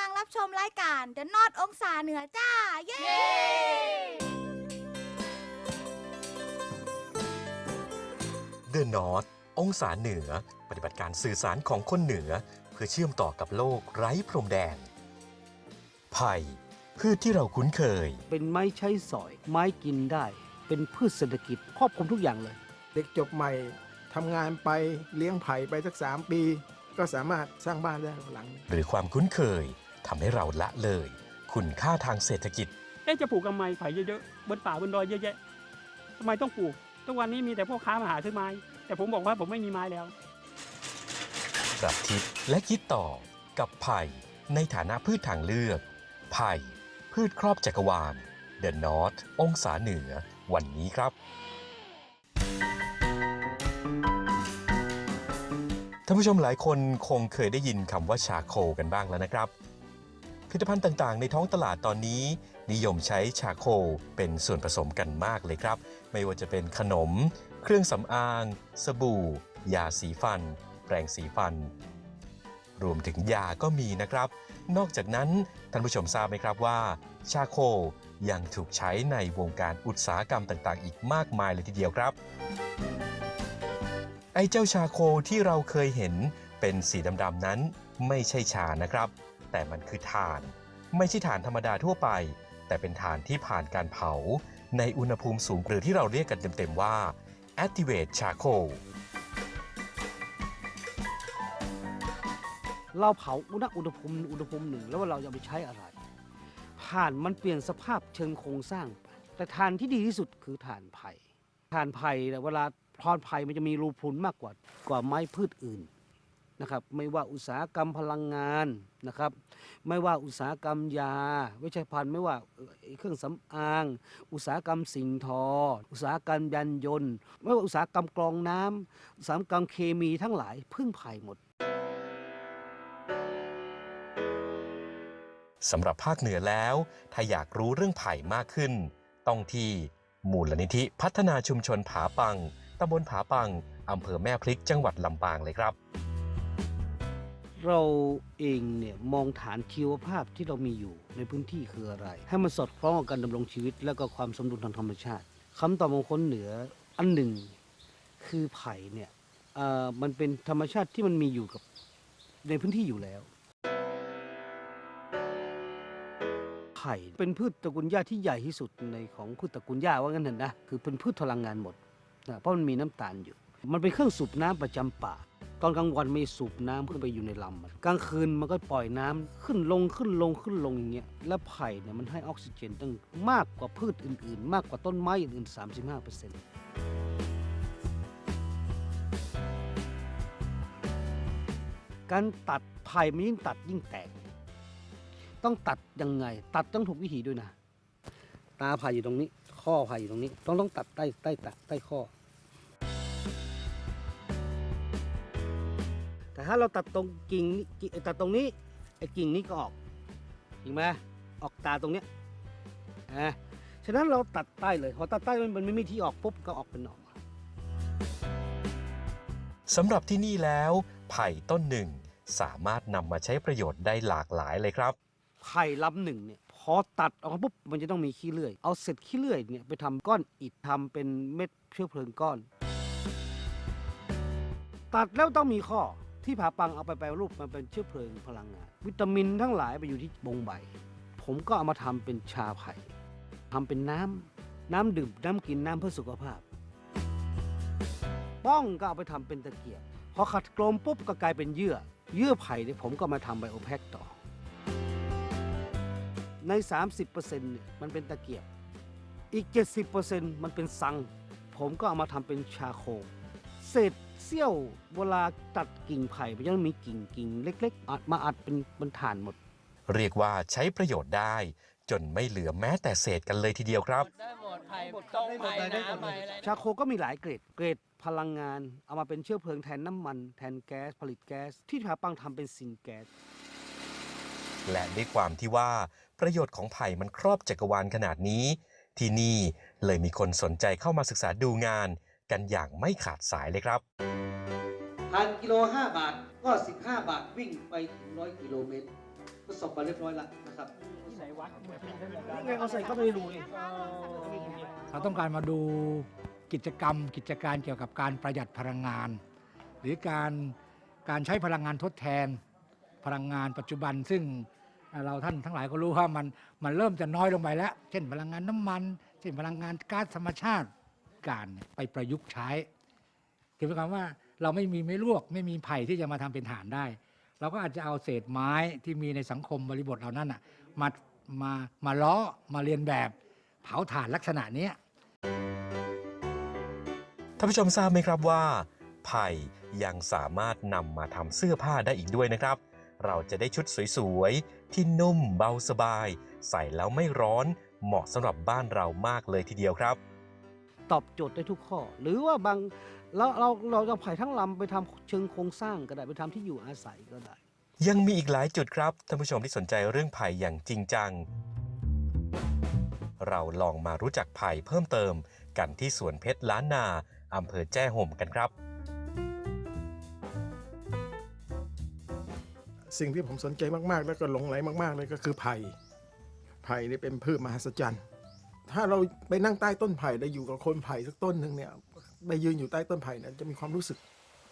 ำลังรับชมรายการ The North องศาเหนือจ้า เย้ The North องศาเหนือ ปฏิบัติการสื่อสารของคนเหนือ เพื่อเชื่อมต่อกับโลกไร้พรมแดนไผ่พืชที่เราคุ้นเคย เป็นไม้ใช้สอย ไม้กินได้ เป็นพืชเศรษฐกิจครอบคลุมทุกอย่างเลย เด็กจบใหม่ทำงานไปเลี้ยงไผ่ไปสักสามปี ก็สามารถสร้างบ้านได้หลังหนึ่งหรือความคุ้นเคย ทำให้เราละเลย คุณค่าทางเศรษฐกิจ เอ๊ะจะปลูกทำไมไผ่เยอะๆบนป่าบนดอยเยอะแยะทำไมต้องปลูก ทุกวันนี้มีแต่พ่อค้ามาหาซื้อไม้ แต่ผมบอกว่าผมไม่มีไม้แล้ว ปรับทิศและคิดต่อกับไผ่ในฐานะพืชทางเลือก ไผ่พืชครอบจักรวาล The North องศาเหนือ วันนี้ครับ ท่านผู้ชมหลายคนคงเคยได้ยินคำว่าชาโคกันบ้างแล้วนะครับ ผลิตภัณฑ์ต่างๆ ในท้องตลาดตอนนี้ นิยมใช้ชาโคเป็นส่วนผสมกันมากเลยครับ ไม่ว่าจะเป็นขนม เครื่องสำอาง สบู่ ยาสีฟัน แปรงสีฟัน รวมถึงยาก็มีนะครับ นอกจากนั้นท่านผู้ชมทราบไหมครับว่า ชาโคยังถูกใช้ในวงการอุตสาหกรรมต่างๆ อีกมากมายเลยทีเดียวครับ ไอ้เจ้าชาโคที่เราเคยเห็นเป็นสีดำๆนั้นไม่ใช่ชานะครับ แต่มันคือถ่าน ไม่ใช่ถ่านธรรมดาทั่วไป แต่เป็นถ่านที่ผ่านการเผา ในอุณหภูมิสูงหรือที่เราเรียกกันเต็มๆว่า activate charcoal เราเผาอุณหอุณหภูมิอุณหภูมิหนึ่ง แล้วว่าเราจะไปใช้อะไรถ่านมันเปลี่ยนสภาพเชิงโครงสร้างไปแต่ถ่านที่ดีที่สุดคือถ่านไผ่ถ่านไผ่เนี่ยเวลาพรไผ่มันจะมีรูพรุนมากกว่ากว่าไม้พืชอื่น นะครับไม่ว่าอุตสาหกรรมพลังงานนะครับไม่ว่าอุตสาหกรรมยา เวชภัณฑ์ไม่ว่าเครื่องสำอาง อุตสาหกรรมสิ่งทอ อุตสาหกรรมยานยนต์ ไม่ว่าอุตสาหกรรมกรองน้ำอุตสาหกรรมเคมีทั้งหลายพึ่งไผ่หมดสำหรับภาคเหนือแล้ว ถ้าอยากรู้เรื่องไผ่มากขึ้น ต้องที่มูลนิธิพัฒนาชุมชนผาปังตำบลผาปังอำเภอแม่พริกจังหวัดลำปางเลยครับ เราเองเนี่ยมองฐานชีวภาพที่เรามีอยู่ในพื้นที่คืออะไร ให้มันสอดคล้องกับการดำรงชีวิต และก็ความสมดุลทางธรรมชาติคำตอบของคนเหนืออันหนึ่งคือไผ่เนี่ยมันเป็นธรรมชาติที่มันมีอยู่กับในพื้นที่อยู่แล้วไผ่เป็นพืชตระกูลหญ้าที่ใหญ่ที่สุดในของพืชตระกูลหญ้าว่างั้นเถอะนะคือเป็นพืชพลังงานหมดนะเพราะมันมีน้ำตาลอยู่ มันเป็นเครื่องสูบน้ำประจำป่า ตอนกลางวันไม่สูบน้ำขึ้นไปอยู่ในลำกลางคืนมันก็ปล่อยน้ำขึ้นลงขึ้นลงขึ้นลงอย่างเงี้ยแล้วไผ่เนี่ยมันให้ออกซิเจนตั้งมากกว่าพืชอื่น ๆ มากกว่าต้นไม้อื่นๆ 35เปอร์เซ็นต์การตัดไผ่มันยิ่งตัดยิ่งแตก ต้องตัดยังไง ตัดต้องถูกวิธีด้วยนะ ตาไผ่อยู่ตรงนี้ ข้อไผ่อยู่ตรงนี้ ต้องต้องตัดใต้ใต้ตัดใต้ข้อ แต่ถ้าเราตัดตรงกิ่งนี้กิ่งตัดตรงนี้ไอ้กิ่งนี้ก็ออกจริงไหมออกตาตรงเนี้ยอะฉะนั้นเราตัดใต้เลยพอตัดใต้มันไม่มีที่ออกปุ๊บก็ออกเป็นหน่อสำหรับที่นี่แล้ว ไผ่ต้นหนึ่งสามารถนำมาใช้ประโยชน์ได้หลากหลายเลยครับไผ่ลำหนึ่งเนี่ยพอตัดออกมาปุ๊บมันจะต้องมีขี้เลื่อย เอาเศษขี้เลื่อยเนี่ยไปทำก้อนอิฐทำเป็นเม็ดเชื้อเพลิงก้อน ตัดแล้วต้องมีข้อ ที่ผาปังเอาไปแปรรูปมันเป็นเชื้อเพลิงพลังงาน วิตามินทั้งหลายไปอยู่ที่บงใบ ผมก็เอามาทำเป็นชาไผ่ทำเป็นน้ำน้ำดื่มน้ำกินน้ำเพื่อสุขภาพ ป้องก็เอาไปทำเป็นตะเกียบพอขัดกลมปุ๊บก็กลายเป็นเยื่อ เยื่อไผ่เนี่ยผมก็มาทำไบโอแพคต่อ ใน 30%เนี่ยมันเป็นตะเกียบ อีก 70%มันเป็นซัง ผมก็เอามาทำเป็นชาโคเศษ เสี้ยวเวลาตัดกิ่งไผ่มันจะมีกิ่งกิ่งเล็ก ๆ อัดมาอัดเป็นเป็นฐานหมด เรียกว่าใช้ประโยชน์ได้ จนไม่เหลือแม้แต่เศษกันเลยทีเดียวครับ ได้หมดไผ่ต้มไผ่น้ำไผ่อะไรชาโคก็มีหลายเกรดเกรดพลังงาน เอามาเป็นเชื้อเพลิงแทนน้ำมัน แทนแก๊สผลิตแก๊ส ที่ผาปังทำเป็นซินแก๊ส และด้วยความที่ว่าประโยชน์ของไผ่มันครอบจักรวาลขนาดนี้ ที่นี่เลยมีคนสนใจเข้ามาศึกษาดูงาน กันอย่างไม่ขาดสายเลยครับพันกิโล 5 บาทก็ 15 บาทวิ่งไปถึงร้อยกิโลเมตรผสอบมาเรียบร้อยแล้วนะครับที่ไหนวะนี่ไงเอาใส่เข้าไปในรูนี่เราต้องการมาดูกิจกรรม กิจการเกี่ยวกับการประหยัดพลังงาน หรือการการใช้พลังงานทดแทน พลังงานปัจจุบัน ซึ่งเราท่านทั้งหลายก็รู้ว่ามันมันเริ่มจะน้อยลงไปแล้ว เช่นพลังงานน้ำมัน เช่นพลังงานก๊าซธรรมชาติ การไปประยุกต์ใช้คือหมายความว่าเราไม่มีไม่ลวก ไม่มีไผ่ที่จะมาทำเป็นฐานได้ เราก็อาจจะเอาเศษไม้ที่มีในสังคมบริบทเหล่านั้นน่ะมามามาล้อมาเรียนแบบเผาถ่านลักษณะนี้ท่านผู้ชมทราบไหมครับว่า ไผ่ยังสามารถนำมาทำเสื้อผ้าได้อีกด้วยนะครับ เราจะได้ชุดสวยๆ ที่นุ่มเบาสบาย ใส่แล้วไม่ร้อน เหมาะสำหรับบ้านเรามากเลยทีเดียวครับ ตอบโจทย์ได้ทุกข้อ หรือว่าบางเราเราเราจะไผ่ทั้งลำไปทำเชิงโครงสร้างก็ได้ไปทำที่อยู่อาศัยก็ได้ ยังมีอีกหลายจุดครับท่านผู้ชมที่สนใจเรื่องไผ่อย่างจริงจัง เราลองมารู้จักไผ่เพิ่มเติม กันที่สวนเพชรล้านนาอำเภอแจ้ห่มกันครับ สิ่งที่ผมสนใจมากๆ แล้วก็หลงไหลมาก ๆ เลยก็คือไผ่ไผ่นี่เป็นพืชมหัศจรรย์ ถ้าเราไปนั่งใต้ต้นไผ่ได้อยู่กับคนไผ่สักต้นหนึ่งเนี่ยได้ยืนอยู่ใต้ต้นไผ่เนี่ยจะมีความรู้สึก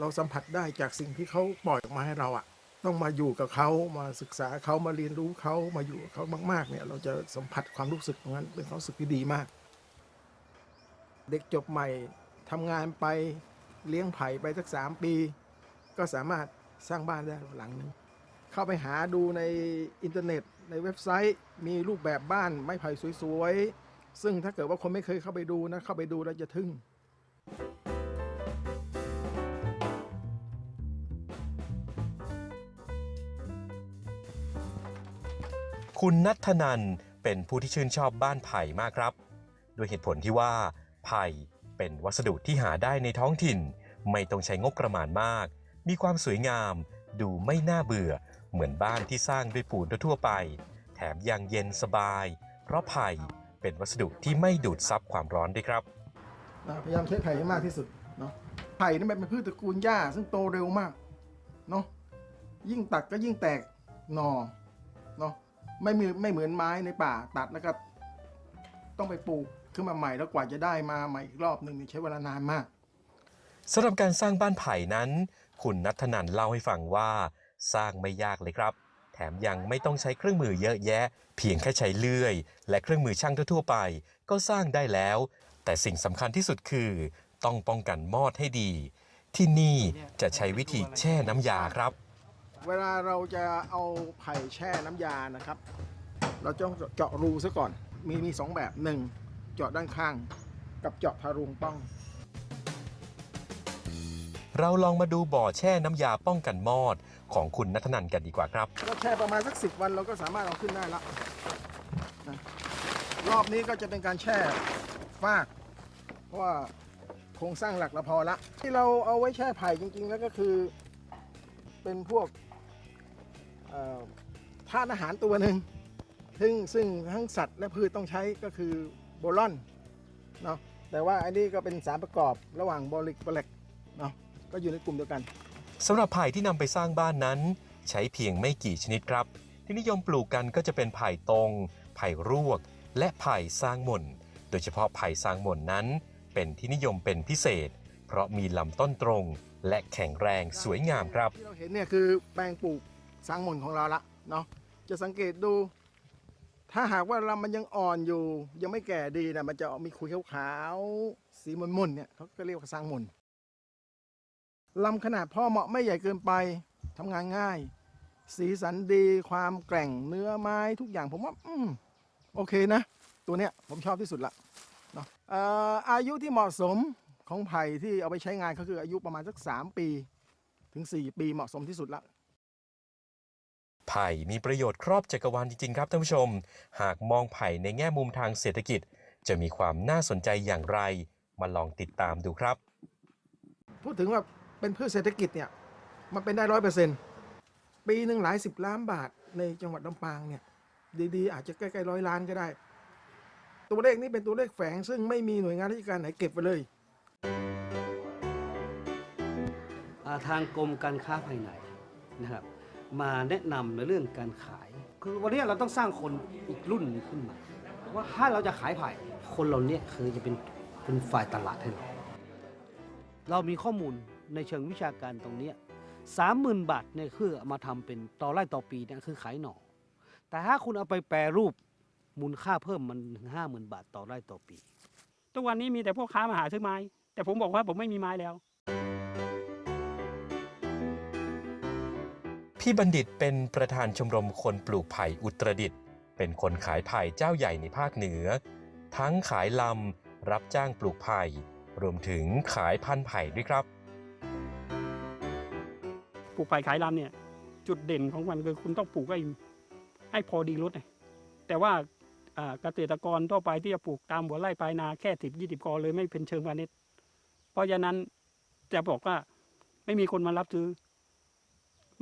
เราสัมผัสได้จากสิ่งที่เขาปล่อยออกมาให้เราอะต้องมาอยู่กับเขามาศึกษาเขามาเรียนรู้เขามาอยู่กับเขามากๆเนี่ยเราจะสัมผัสความรู้สึกตรงนั้นเป็นความรู้สึกที่ดีมาก เด็กจบใหม่ทำงานไปเลี้ยงไผ่ไปสักสามปี ก็สามารถสร้างบ้านได้หลังหนึ่งเข้าไปหาดูในอินเทอร์เน็ตในเว็บไซต์ มีรูปแบบบ้านไม้ไผ่สวยๆ ซึ่งถ้าเกิดว่าคนไม่เคยเข้าไปดูนะ เข้าไปดูแล้วจะทึ่ง คุณนัทนันเป็นผู้ที่ชื่นชอบบ้านไผ่มากครับ โดยเหตุผลที่ว่า ไผ่เป็นวัสดุที่หาได้ในท้องถิ่น ไม่ต้องใช้งบประมาณมาก มีความสวยงาม ดูไม่น่าเบื่อ เหมือนบ้านที่สร้างด้วยปูนทั่วไป แถมยังเย็นสบาย เพราะไผ่ เป็นวัสดุที่ไม่ดูดซับความร้อนด้วยครับนะพยายามใช้ไผ่ให้มากที่สุดเนาะไผ่นี่มันเป็นพืชตระกูลหญ้าซึ่งโตเร็วมากเนาะยิ่งตัดก็ยิ่งแตกหนอเนาะไม่มีไม่เหมือนไม้ในป่าตัดแล้วก็ต้องไปปลูกขึ้นมาใหม่แล้วกว่าจะได้มาใหม่อีกรอบหนึ่งนี่ใช้เวลานานมากสำหรับการสร้างบ้านไผ่นั้น คุณนัทธนันเล่าให้ฟังว่า สร้างไม่ยากเลยครับแถ มยังไม่ต้องใช้เครื่องมือเยอะแยะ เพียงแค่ใช้เลื่อย และเครื่องมือช่างทั่วๆไป ก็สร้างได้แล้ว แต่สิ่งสำคัญที่สุดคือ ต้องป้องกันมอดให้ดี ที่นี่จะใช้วิธีแช่น้ำยาครับ เวลาเราจะเอาไผ่แช่น้ำยานะครับ เราต้องเจาะรูซะก่อน มีมีสองแบบหนึ่งเจาะด้านข้าง กับเจาะทะลุงป้อง เราลองมาดูบ่อแช่น้ำยาป้องกันมอดของคุณนัทนันกันดีกว่าครับ ก็แช่ประมาณสักสิวันเราก็สามารถเอาขึ้นได้ละนะรอบนี้ก็จะเป็นการแช่ฟาก เพราะว่าโครงสร้างหลักเราพอละ ที่เราเอาไว้แช่ไผ่จริงๆ แล้วก็คือ เป็นพวกเอ่อธาตุอาหารตัวหนึ่งซึ่งซึ่งทั้งสัตว์และพืชต้องใช้ก็คือโบรอนเนาะแต่ว่าอันนี้ก็เป็นสารประกอบระหว่างบอริกบอเล็กเนาะ ก็อยู่ในกลุ่มเดียวกันสำหรับไผ่ที่นำไปสร้างบ้านนั้น ใช้เพียงไม่กี่ชนิดครับ ที่นิยมปลูกกันก็จะเป็นไผ่ตรง ไผ่รวก และไผ่สร้างหม่น โดยเฉพาะไผ่สร้างหม่นนั้น เป็นที่นิยมเป็นพิเศษ เพราะมีลำต้นตรง และแข็งแรงสวยงามครับ ที่เราเห็นเนี่ยคือแปลงปลูกสร้างมนของเราละเนาะจะสังเกตดู ถ้าหากว่าลำมันยังอ่อนอยู่ ยังไม่แก่ดีนะมันจะออกมีขุยขาวๆสีมนๆเนี่ยเขาก็เรียกว่าสร้างมน ลำขนาดพอเหมาะไม่ใหญ่เกินไปทำงานง่าย สีสันดีความแกร่งเนื้อไม้ทุกอย่างผมว่า อืม โอเคนะ ตัวเนี้ยผมชอบที่สุดละเนาะเอ่ออายุที่เหมาะสมของไผ่ที่เอาไปใช้งานก็คืออายุประมาณสัก 3 ปี ถึง 4 ปีเหมาะสมที่สุดละไผ่มีประโยชน์ครอบจักรวาลจริง ๆ ครับท่านผู้ชม หากมองไผ่ในแง่มุมทางเศรษฐกิจ จะมีความน่าสนใจอย่างไร มาลองติดตามดูครับ พูดถึงว่า เป็นพืชเศรษฐกิจเนี่ยมันเป็นได้ร้อยเปอร์เซ็นต์ปีหนึ่งหลายสิบล้านบาทในจังหวัดลำปางเนี่ยดีๆ อาจจะใกล้ๆร้อยล้านก็ได้ ตัวเลขนี้เป็นตัวเลขแฝง ซึ่งไม่มีหน่วยงานราชการไหนเก็บไว้เลย ทางกรมการค้าภายในนะครับมาแนะนำในเรื่องการขาย คือวันนี้เราต้องสร้างคนอีกรุ่นขึ้นมา ว่าถ้าเราจะขายไผ่คนเราเนี่ยคือจะเป็นเป็นฝ่ายตลาดให้เรา เรามีข้อมูล ในเชิงวิชาการตรงเนี้สามหมื่นบาทเนี่ยคือเอามาทำเป็นต่อไร่ต่อปีเนี่ยคือขายหน่อ แต่ถ้าคุณเอาไปแปรรูปมูลค่าเพิ่มมันถึงห้าหมื่นบาทต่อไร่ต่อปี ทุกวันนี้มีแต่พ่อค้ามาหาซื้อไม้ แต่ผมบอกว่าผมไม่มีไม้แล้วพี่บัณฑิตเป็นประธานชมรมคนปลูกไผ่อุตรดิตถ์เป็นคนขายไผ่เจ้าใหญ่ในภาคเหนือ ทั้งขายลำ รับจ้างปลูกไผ่ รวมถึงขายพันธุ์ไผ่ด้วยครับ ปลูกไผ่ขายลำเนี่ย จุดเด่นของมันคือคุณต้องปลูกให้ให้พอดีรสไงแต่ว่าอ่าเกษตรกรทั่วไปที่จะปลูกตามหัวไร่ปลายนาแค่สิบยี่สิบกอเลยไม่เป็นเชิงพาณิชย์เพราะฉะนั้นจะบอกว่าไม่มีคนมารับซื้อ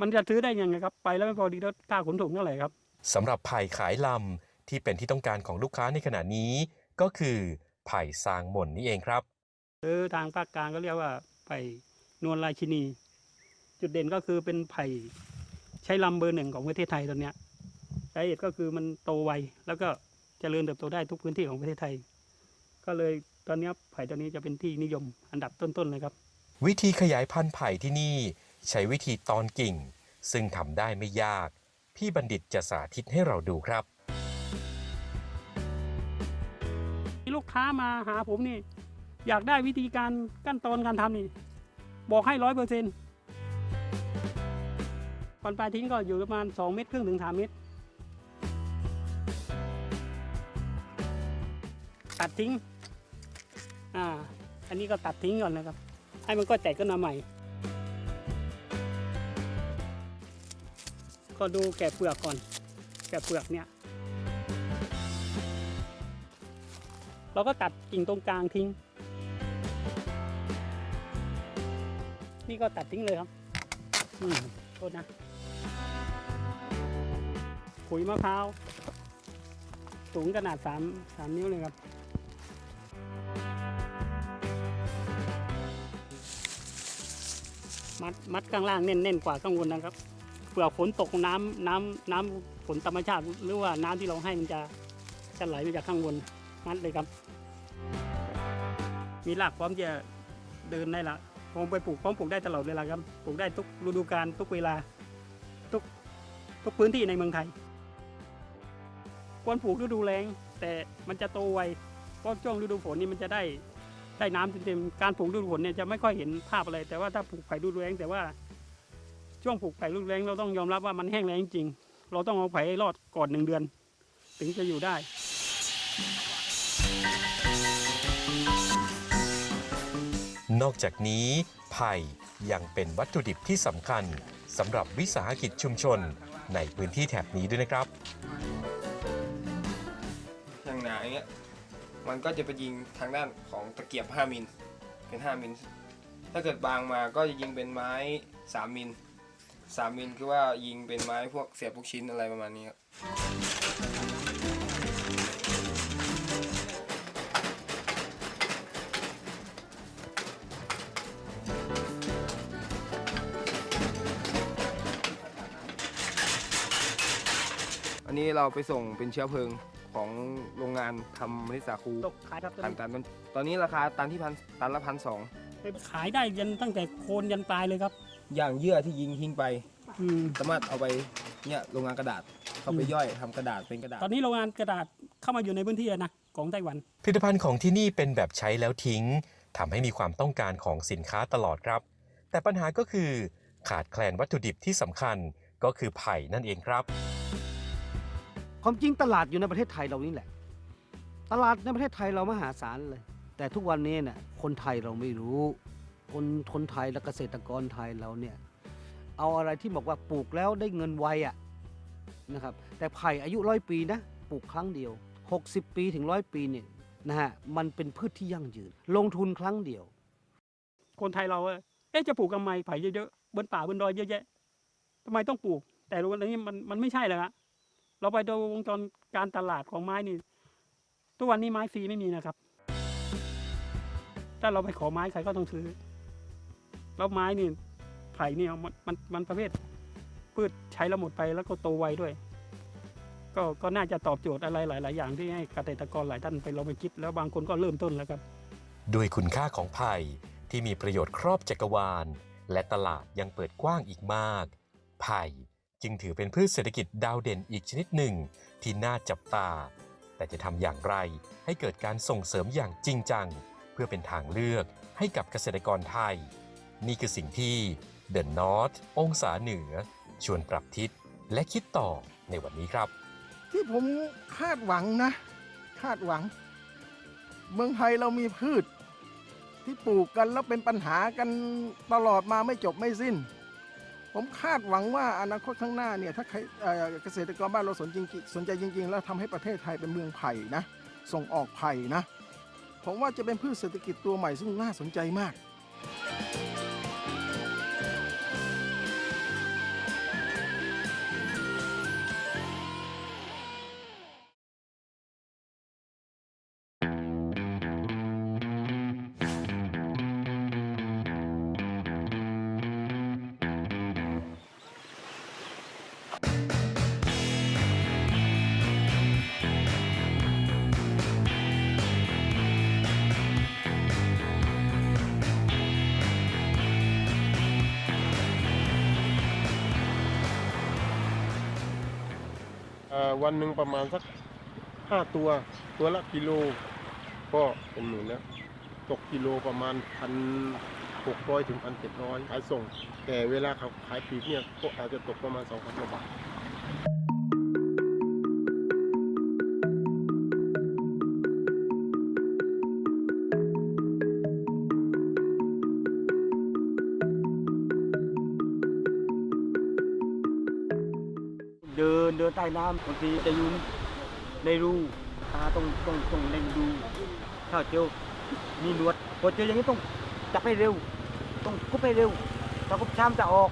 มันจะซื้อได้ยังไงครับ ไปแล้วไม่พอดีรถค่าขนส่งเท่าไหร่ครับสำหรับไผ่ขายลำที่เป็นที่ต้องการของลูกค้าในขณะนี้ ก็คือไผ่ซางหม่นนี่เองครับหรือทางภาคกลางก็เรียกว่าไผ่นวลราชินี จุดเด่นก็คือเป็นไผ่ใช้ลำเบอร์หนึ่งของประเทศไทยตอนเนี้ยสาเหตุก็คือมันโตไวแล้วก็เจริญเติบโตได้ทุกพื้นที่ของประเทศไทย ก็เลยตอนเนี้ยไผ่ตัวนี้จะเป็นที่นิยมอันดับต้นๆเลยครับ วิธีขยายพันธุ์ไผ่ที่นี่ ใช้วิธีตอนกิ่ง ซึ่งทำได้ไม่ยาก พี่บัณฑิตจะสาธิตให้เราดูครับมีลูกค้ามาหาผมนี่ อยากได้วิธีการขั้นตอนการทำนี่ บอกให้ร้อยเปอร์เซ็นต์ ปันปลายทิ้งก็อยู่ประมาณ 2 เมตรครึ่งถึง 3 เมตร ตัดทิ้ง อ่า อันนี้ก็ตัดทิ้งก่อนนะครับ ให้มันก็แตกขึ้นมาใหม่ ก็ดูแกะเปลือกก่อน แกะเปลือกเนี่ย เราก็ตัดกิ่งตรงกลางทิ้ง นี่ก็ตัดทิ้งเลยครับ อืมโทษนะ ขุยมะพร้าวสูงขนาด 3 3 นิ้วเลยครับ มัดมัดข้างล่างแน่นๆกว่าข้างบนนะครับเปลือฝนตกน้ำน้ำน้ำฝนธรรมชาติ หรือว่าน้ำที่เราให้มันจะจะไหลมาจากข้างบนมัดเลยครับ มีรากพร้อมจะเดินได้ละผมไปปลูกพร้อมปลูกได้ตลอดเวลาครับปลูกได้ทุกฤดูกาลทุกเวลาทุกทุกพื้นที่ในเมืองไทย ควรปลูกฤดูแล้งแต่มันจะโตไวเพราะช่วงฤดูฝนนี่มันจะได้ได้น้ำเต็มๆการปลูกฤดูฝนเนี่ยจะไม่ค่อยเห็นภาพอะไร แต่ว่าถ้าปลูกไผ่ฤดูแล้งแต่ว่าช่วงปลูกไผ่ฤดูแล้งเราต้องยอมรับว่ามันแห้งแล้งจริง เราต้องเอาไผ่ให้รอดก่อนหนึ่งเดือน ถึงจะอยู่ได้นอกจากนี้ไผ่ยังเป็นวัตถุดิบที่สำคัญสำหรับวิสาหกิจชุมชนในพื้นที่แถบนี้ด้วยนะครับ มันก็จะไปยิงทางด้านของตะเกียบ 5 มิลเป็น 5 มิล ถ้าเกิดบางมาก็จะยิงเป็นไม้ 3 มิล 3 มิลคือว่ายิงเป็นไม้พวกเสียบพวกชิ้นอะไรประมาณนี้ครับอันนี้เราไปส่งเป็นเชื้อเพลิง ของโรงงานทำมะลิสาคูตกขายครับตอนตันนี้ตันตอนนี้ราคาตันที่พันตันละพันสองขายได้ยันตั้งแต่โคนยันปลายเลยครับ อย่างเยื่อที่ยิงทิ้งไป อืม สามารถเอาไปเนี่ยโรงงานกระดาษเข้าไปอืม ย่อยทำกระดาษเป็นกระดาษ ตอนนี้โรงงานกระดาษเข้ามาอยู่ในพื้นที่แล้วนะของไต้หวัน ผลิตภัณฑ์ของที่นี่เป็นแบบใช้แล้วทิ้งทำให้มีความต้องการของสินค้าตลอดครับ แต่ปัญหาก็คือ ขาดแคลนวัตถุดิบที่สำคัญก็คือไผ่นั่นเองครับ ความจริงตลาดอยู่ในประเทศไทยเรานี่แหละ ตลาดในประเทศไทยเรามหาศาลเลย แต่ทุกวันนี้เนี่ยคนไทยเราไม่รู้ คนคนไทยและเกษตรกรไทยเราเนี่ยเอาอะไรที่บอกว่าปลูกแล้วได้เงินไวอะนะครับแต่ไผ่อายุร้อยปีนะปลูกครั้งเดียว 60 ปีถึงร้อยปีเนี่ยนะฮะมันเป็นพืชที่ยั่งยืน ลงทุนครั้งเดียว คนไทยเราเอะเอ๊ะจะปลูกทำไมไผ่เยอะๆบนป่าบนดอยเยอะแยะทำไมต้องปลูก แต่วันนี้มันมันไม่ใช่เลยฮะ เราไปดูวงจรการตลาดของไม้นี่ทุกวันนี้ไม้ฟรีไม่มีนะครับ ถ้าเราไปขอไม้ใครก็ต้องซื้อ แล้วไม้นี่ไผ่นี่มันมันมันประเภทพืชใช้แล้วหมดไปแล้วก็โตไวด้วย ก็ก็น่าจะตอบโจทย์อะไรหลาย ๆ อย่างที่ให้เกษตรกรหลายท่านไปลองไปคิด แล้วบางคนก็เริ่มต้นแล้วครับ ด้วยคุณค่าของไผ่ที่มีประโยชน์ครอบจักรวาล และตลาดยังเปิดกว้างอีกมาก ไผ่ จึงถือเป็นพืชเศรษฐกิจดาวเด่นอีกชนิดหนึ่ง ที่น่าจับตา แต่จะทำอย่างไรให้เกิดการส่งเสริมอย่างจริงจัง เพื่อเป็นทางเลือกให้กับเกษตรกรไทย นี่คือสิ่งที่ The North องศาเหนือ ชวนปรับทิศและคิดต่อในวันนี้ครับ ที่ผมคาดหวังนะ คาดหวัง เมืองไทยเรามีพืช ที่ปลูกกันแล้วเป็นปัญหากันตลอดมาไม่จบไม่สิ้น ผมคาดหวังว่าอนาคตข้างหน้าเนี่ยถ้าใครเกษตรกรบ้านเราสนจริงสนใจจริง ๆ แล้วทำให้ประเทศไทยเป็นเมืองไผ่นะส่งออกไผ่นะผมว่าจะเป็นพืชเศรษฐกิจตัวใหม่ซึ่งน่าสนใจมาก วันหนึ่งประมาณสักห้าตัว ตัวละกิโล ก็เป็นหมื่นแล้ว ตกกิโลประมาณพันหกร้อยถึงพันเจ็ดร้อยขายส่ง แต่เวลาเขาขายปีกเนี่ยก็อาจจะตกประมาณสองพันกว่าบาท เดินใต้น้ำบางทีจะอยืนในรูตาต้องต้องต้องเล็งดูถ้าเจอมีหนวดพอเจออย่างนี้ต้องจับให้เร็ว ต้องกุบให้เร็วถ้ากุบช้ำจะออก